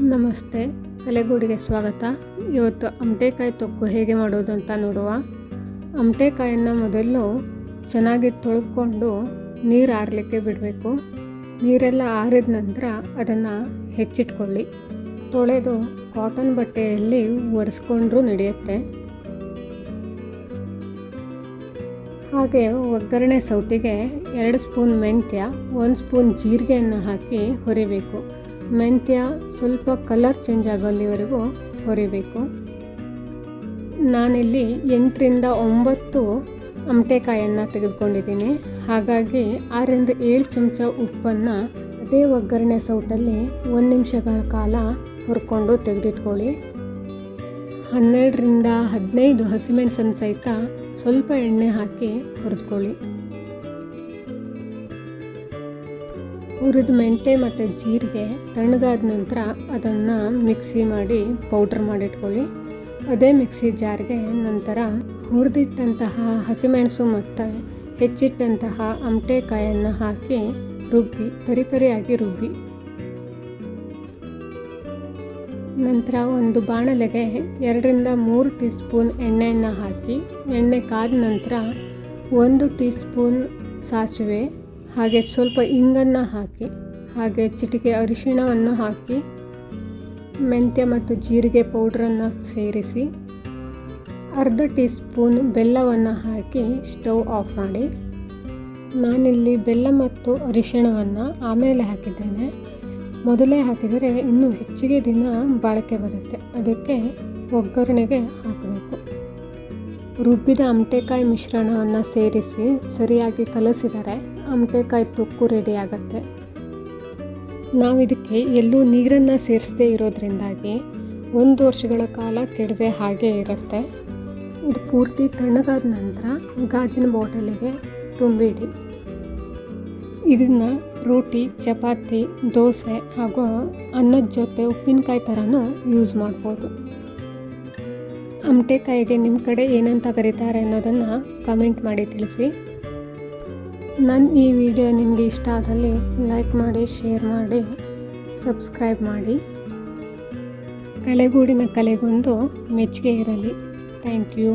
ನಮಸ್ತೆ. ತಲೆಗೂಡಿಗೆ ಸ್ವಾಗತ. ಇವತ್ತು ಅಮಟೆಕಾಯಿ ತೊಕ್ಕು ಹೇಗೆ ಮಾಡೋದು ಅಂತ ನೋಡುವ. ಅಮಟೆಕಾಯನ್ನು ಮೊದಲು ಚೆನ್ನಾಗಿ ತೊಳೆದುಕೊಂಡು ನೀರು ಆರಲಿಕ್ಕೆ ಬಿಡಬೇಕು. ನೀರೆಲ್ಲ ಆರಿದ ನಂತರ ಅದನ್ನು ಹೆಚ್ಚಿಟ್ಕೊಳ್ಳಿ. ತೊಳೆದು ಕಾಟನ್ ಬಟ್ಟೆಯಲ್ಲಿ ಒರೆಸ್ಕೊಂಡ್ರೂ ನಡೆಯುತ್ತೆ. ಹಾಗೆ ಒಗ್ಗರಣೆ ಸೌಟಿಗೆ ಎರಡು ಸ್ಪೂನ್ ಮೆಂತ್ಯ, ಒಂದು ಸ್ಪೂನ್ ಜೀರಿಗೆಯನ್ನು ಹಾಕಿ ಹುರಿಬೇಕು. ಮೆಂತ್ಯ ಸ್ವಲ್ಪ ಕಲರ್ ಚೇಂಜ್ ಆಗೋಲ್ಲಿವರೆಗೂ ಹುರಿಬೇಕು. ನಾನಿಲ್ಲಿ ಎಂಟರಿಂದ ಒಂಬತ್ತು ಅಮಟೆಕಾಯನ್ನು ತೆಗೆದುಕೊಂಡಿದ್ದೀನಿ. ಹಾಗಾಗಿ ಆರರಿಂದ ಏಳು ಚಮಚ ಉಪ್ಪನ್ನು ಅದೇ ಒಗ್ಗರಣೆ ಸೌಟಲ್ಲಿ ಒಂದು ನಿಮಿಷಗಳ ಕಾಲ ಹುರ್ಕೊಂಡು ತೆಗೆದಿಟ್ಕೊಳ್ಳಿ. ಹನ್ನೆರಡರಿಂದ ಹದಿನೈದು ಹಸಿಮೆಣಸನ್ನು ಸಹಿತ ಸ್ವಲ್ಪ ಎಣ್ಣೆ ಹಾಕಿ ಹುರಿದ್ಕೊಳ್ಳಿ. ಹುರಿದ ಮೆಂತೆ ಮತ್ತು ಜೀರಿಗೆ ತಣ್ಣಗಾದ ನಂತರ ಅದನ್ನು ಮಿಕ್ಸಿ ಮಾಡಿ ಪೌಡ್ರ್ ಮಾಡಿಟ್ಕೊಳ್ಳಿ. ಅದೇ ಮಿಕ್ಸಿ ಜಾರಿಗೆ ನಂತರ ಹುರಿದಿಟ್ಟಂತಹ ಹಸಿಮೆಣಸು ಮತ್ತು ಹೆಚ್ಚಿಟ್ಟಂತಹ ಅಮಟೆಕಾಯನ್ನು ಹಾಕಿ ರುಬ್ಬಿ, ತರಿ ತರಿಯಾಗಿ ರುಬ್ಬಿ. ನಂತರ ಒಂದು ಬಾಣಲೆಗೆ ಎರಡರಿಂದ ಮೂರು ಟೀ ಸ್ಪೂನ್ ಎಣ್ಣೆಯನ್ನು ಹಾಕಿ, ಎಣ್ಣೆ ಕಾದ ನಂತರ ಒಂದು ಟೀ ಸ್ಪೂನ್ ಸಾಸಿವೆ ಹಾಗೆ ಸ್ವಲ್ಪ ಇಂಗನ್ನು ಹಾಕಿ, ಹಾಗೆ ಚಿಟಿಕೆ ಅರಿಶಿಣವನ್ನು ಹಾಕಿ, ಮೆಂತ್ಯ ಮತ್ತು ಜೀರಿಗೆ ಪೌಡ್ರನ್ನು ಸೇರಿಸಿ, ಅರ್ಧ ಟೀ ಸ್ಪೂನ್ ಬೆಲ್ಲವನ್ನು ಹಾಕಿ ಸ್ಟವ್ ಆಫ್ ಮಾಡಿ. ನಾನಿಲ್ಲಿ ಬೆಲ್ಲ ಮತ್ತು ಅರಿಶಿಣವನ್ನು ಆಮೇಲೆ ಹಾಕಿದ್ದೇನೆ. ಮೊದಲೇ ಹಾಕಿದರೆ ಇನ್ನೂ ಹೆಚ್ಚಿಗೆ ದಿನ ಬಾಳಿಕೆ ಬರುತ್ತೆ. ಅದಕ್ಕೆ ಒಗ್ಗರಣೆಗೆ ಹಾಕಬೇಕು. ರುಬ್ಬಿದ ಅಮಟೆಕಾಯಿ ಮಿಶ್ರಣವನ್ನು ಸೇರಿಸಿ ಸರಿಯಾಗಿ ಕಲಸಿದರೆ ಅಮಟೆಕಾಯಿ ತುಕ್ಕು ರೆಡಿ ಆಗುತ್ತೆ. ನಾವು ಇದಕ್ಕೆ ಎಲ್ಲೂ ನೀರನ್ನು ಸೇರಿಸದೇ ಇರೋದ್ರಿಂದಾಗಿ ಒಂದು ವರ್ಷಗಳ ಕಾಲ ಕೆಡದೆ ಹಾಗೆ ಇರುತ್ತೆ. ಇದು ಪೂರ್ತಿ ತಣ್ಣಗಾದ ನಂತರ ಗಾಜಿನ ಬಾಟಲಿಗೆ ತುಂಬಿಡಿ. ಇದನ್ನು ರೋಟಿ, ಚಪಾತಿ, ದೋಸೆ ಹಾಗೂ ಅನ್ನದ ಜೊತೆ ಉಪ್ಪಿನಕಾಯಿ ಥರನೂ ಯೂಸ್ ಮಾಡ್ಬೋದು. ಅಮಟೆಕಾಯಿಗೆ ನಿಮ್ಮ ಕಡೆ ಏನಂತ ಕರೀತಾರೆ ಅನ್ನೋದನ್ನು ಕಮೆಂಟ್ ಮಾಡಿ ತಿಳಿಸಿ. ನನ್ನ ಈ ವಿಡಿಯೋ ನಿಮಗೆ ಇಷ್ಟ ಆದಲ್ಲಿ ಲೈಕ್ ಮಾಡಿ ಶೇರ್ ಮಾಡಿ ಸಬ್ಸ್ಕ್ರೈಬ್ ಮಾಡಿ. ಕಲೆಗೂಡಿನ ಕಲೆಗೊಂದು ಮೆಚ್ಚುಗೆ ಇರಲಿ. Thank you